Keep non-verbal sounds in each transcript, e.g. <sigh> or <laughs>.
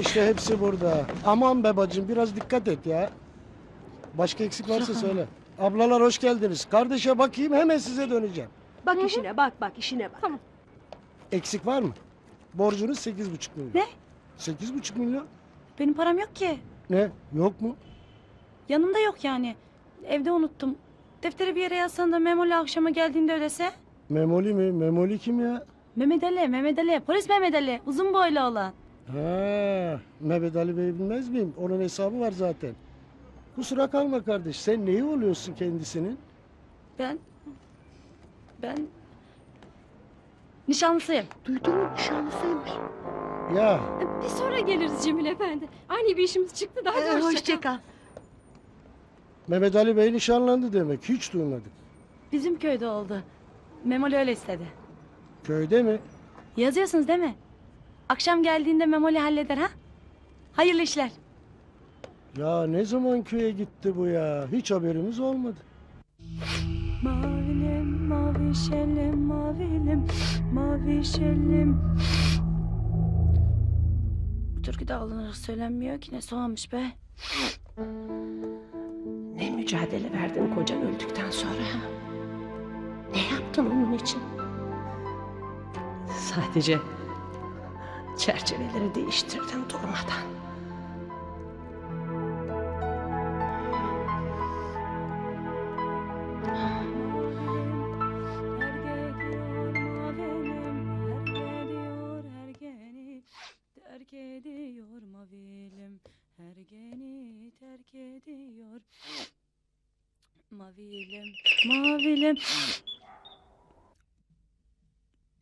İşte hepsi burada. Aman be bacım biraz dikkat et ya. Başka eksik varsa söyle. Ablalar hoş geldiniz. Kardeşe bakayım hemen size döneceğim. Bak işine bak bak işine bak. Tamam. Eksik var mı? Borcunuz sekiz buçuk milyon. Ne? Sekiz buçuk milyon? Benim param yok ki. Ne? Yok mu? Yanımda yok yani. Evde unuttum. Defteri bir yere yazsan da Memoli akşama geldiğinde ödese. Memoli mi? Memoli kim ya? Mehmet Ali, Mehmet Ali. Polis Mehmet Ali. Uzun boylu olan. Ha, Mehmet Ali Bey bilmez miyim? Onun hesabı var zaten. Kusura kalma kardeş. Sen neyi oluyorsun kendisinin? Ben... Ben... Nişanlısıyım. Duydun mu nişanlısıymış. Ya Bir sonra geliriz Cemil Efendi. Ani bir işimiz çıktı daha Ee, hoşça kal. Mehmet Ali Bey nişanlandı demek. Hiç duymadık. Bizim köyde oldu. Memoli öyle istedi. Köyde mi? Yazıyorsunuz değil mi? Akşam geldiğinde Memoli halleder ha? Hayırlı işler. Ya ne zaman köye gitti bu ya? Hiç haberimiz olmadı. Mavilim, mavi şelim, mavilim, mavi şelim. Bu türkü de alınarak söylenmiyor ki ne soğanmış be. Ne mücadele verdin kocan öldükten sonra? ha? Ne yaptın onun için? Sadece çerçeveleri değiştirdin durmadan. Terk ediyor mavilim, her geni terk ediyor. Mavilim, mavilim.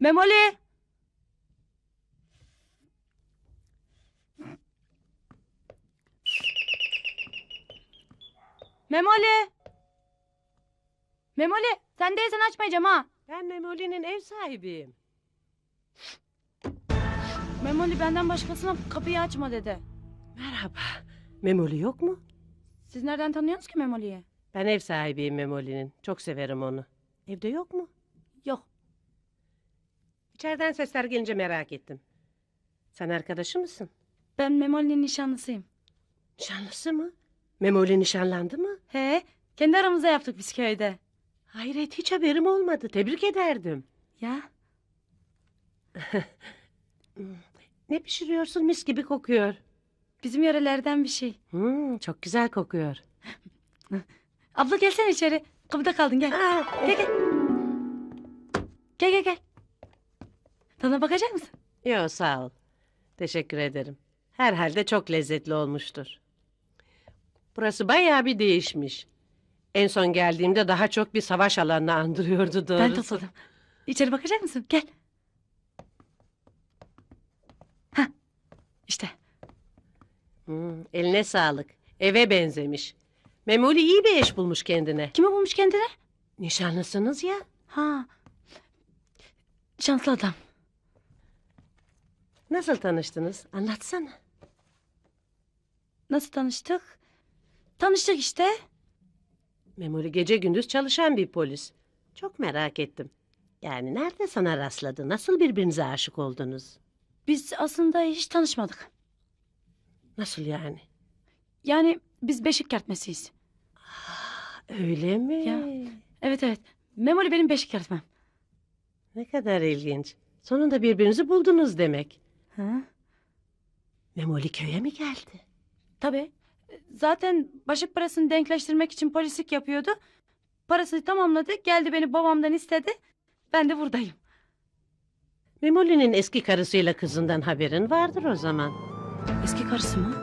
Memoli! Memoli! Memoli, sen değilsen açmayacağım ha. Ben Memoli'nin ev sahibiyim. Memoli benden başkasına kapıyı açma dedi. Merhaba. Memoli yok mu? Siz nereden tanıyorsunuz ki Memoli'yi? Ben ev sahibiyim Memoli'nin. Çok severim onu. Evde yok mu? Yok. İçeriden sesler gelince merak ettim. Sen arkadaşı mısın? Ben Memoli'nin nişanlısıyım. Nişanlısı mı? Memoli nişanlandı mı? He, kendi aramızda yaptık biz köyde. Hayret hiç haberim olmadı. Tebrik ederdim. Ya, <laughs> Ne pişiriyorsun mis gibi kokuyor. bizim yörelerden bir şey. Hmm, çok güzel kokuyor. <laughs> Abla gelsene içeri. Kapıda kaldın gel. Aa, Gel gel. Gel gel gel. Tadına bakacak mısın? Yok sağ ol. Teşekkür ederim. Herhalde çok lezzetli olmuştur. Burası bayağı bir değişmiş. En son geldiğimde daha çok bir savaş alanını andırıyordu doğrusu. Ben topladım. İçeri bakacak mısın? Gel. Hah. İşte. Hmm, eline sağlık. Eve benzemiş. Memoli iyi bir eş bulmuş kendine. Kimi bulmuş kendine? Nişanlısınız ya. Ha. Şanslı adam. Nasıl tanıştınız? Anlatsana. Nasıl tanıştık? Tanıştık işte. Memoli gece gündüz çalışan bir polis. Çok merak ettim. Yani nerede sana rastladı? Nasıl birbirinize aşık oldunuz? Biz aslında hiç tanışmadık. Nasıl yani? Yani biz beşik kertmesiyiz. Öyle mi? Ya. Evet evet. Memoli benim beşik kertmem. Ne kadar ilginç. Sonunda birbirinizi buldunuz demek. Ha? Memoli köye mi geldi? Tabii. Zaten başlık parasını denkleştirmek için polislik yapıyordu. Parasını tamamladı. Geldi beni babamdan istedi. Ben de buradayım. Memoli'nin eski karısıyla kızından haberin vardır o zaman. Eski karısı mı?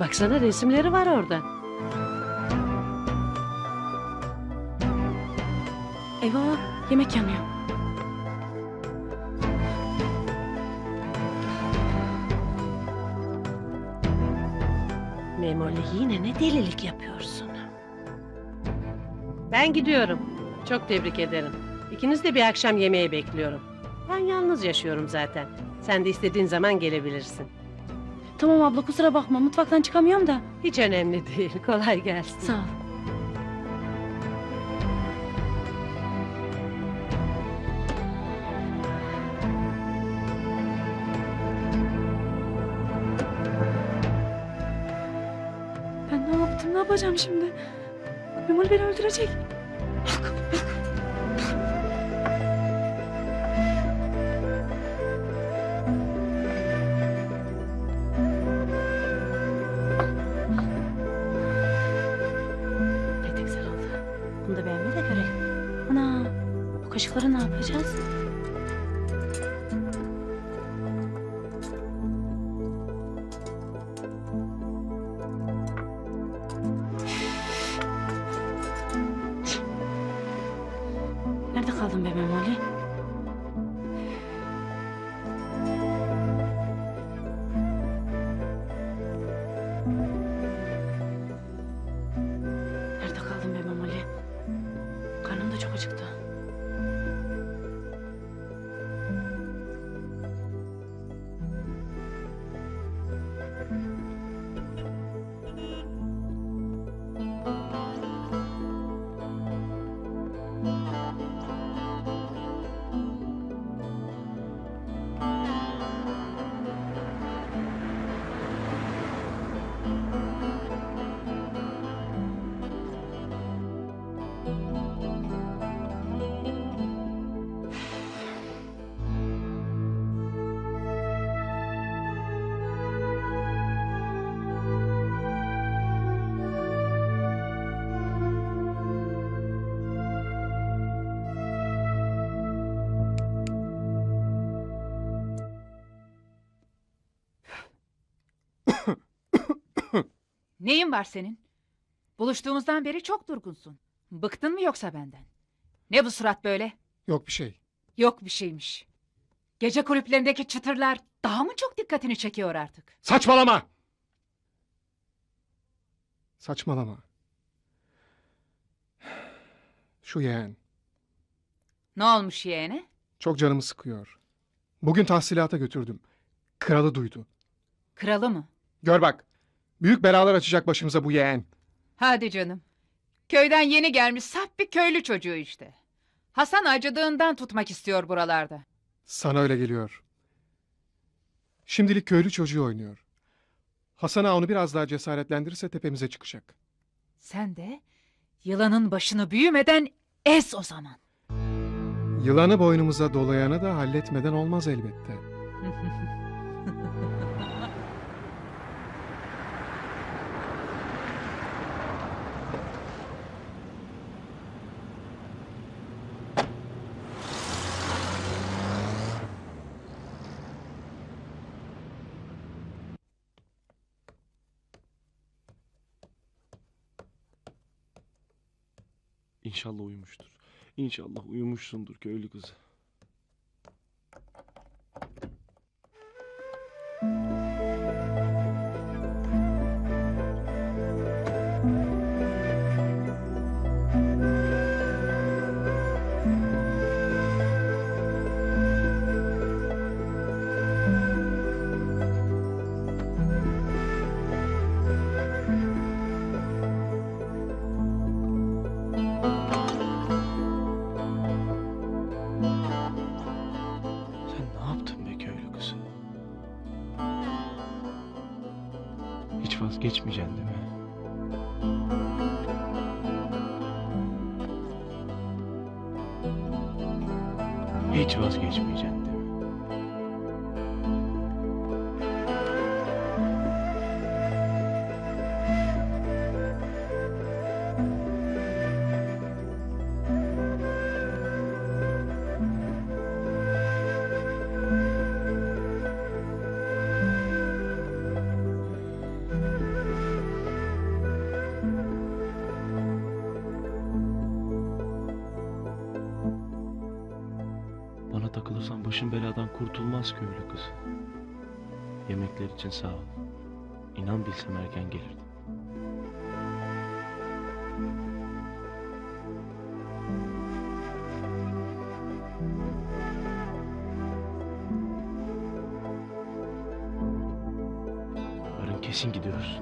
Baksana resimleri var orada. Eyvah yemek yanıyor. Memoli yine ne delilik yapıyorsun? Ben gidiyorum. Çok tebrik ederim. İkiniz de bir akşam yemeğe bekliyorum. Ben yalnız yaşıyorum zaten. Sen de istediğin zaman gelebilirsin. Tamam abla kusura bakma mutfaktan çıkamıyorum da. Hiç önemli değil. Kolay gelsin. Sağ ol. Yapacağım şimdi? Memoli beni öldürecek. Ne güzel oldu. Bunu da de görelim. Ana bu kaşıkları ne yapacağız? Neyin var senin? Buluştuğumuzdan beri çok durgunsun. Bıktın mı yoksa benden? Ne bu surat böyle? Yok bir şey. Yok bir şeymiş. Gece kulüplerindeki çıtırlar daha mı çok dikkatini çekiyor artık? Saçmalama! Saçmalama. Şu yeğen Ne olmuş yeğene? çok canımı sıkıyor. Bugün tahsilata götürdüm. Kralı duydu. Kralı mı? Gör bak. Büyük belalar açacak başımıza bu yeğen. Hadi canım. Köyden yeni gelmiş saf bir köylü çocuğu işte. Hasan acıdığından tutmak istiyor buralarda. Sana öyle geliyor. Şimdilik köylü çocuğu oynuyor. Hasan ağa onu biraz daha cesaretlendirirse tepemize çıkacak. Sen de yılanın başını büyümeden ez o zaman. Yılanı boynumuza dolayanı da halletmeden olmaz elbette. <laughs> İnşallah uyumuştur. İnşallah uyumuşsundur köylü kızı. Vazgeçmeyeceksin değil mi? Hiç vazgeçmeyeceksin başın beladan kurtulmaz köylü kız. Yemekler için sağ ol. İnan bilsem erken gelirdim. Yarın kesin gidiyoruz.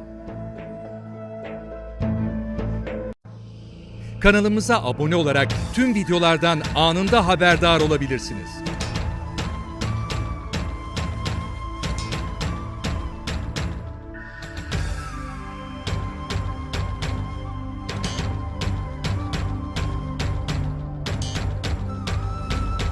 Kanalımıza abone olarak tüm videolardan anında haberdar olabilirsiniz.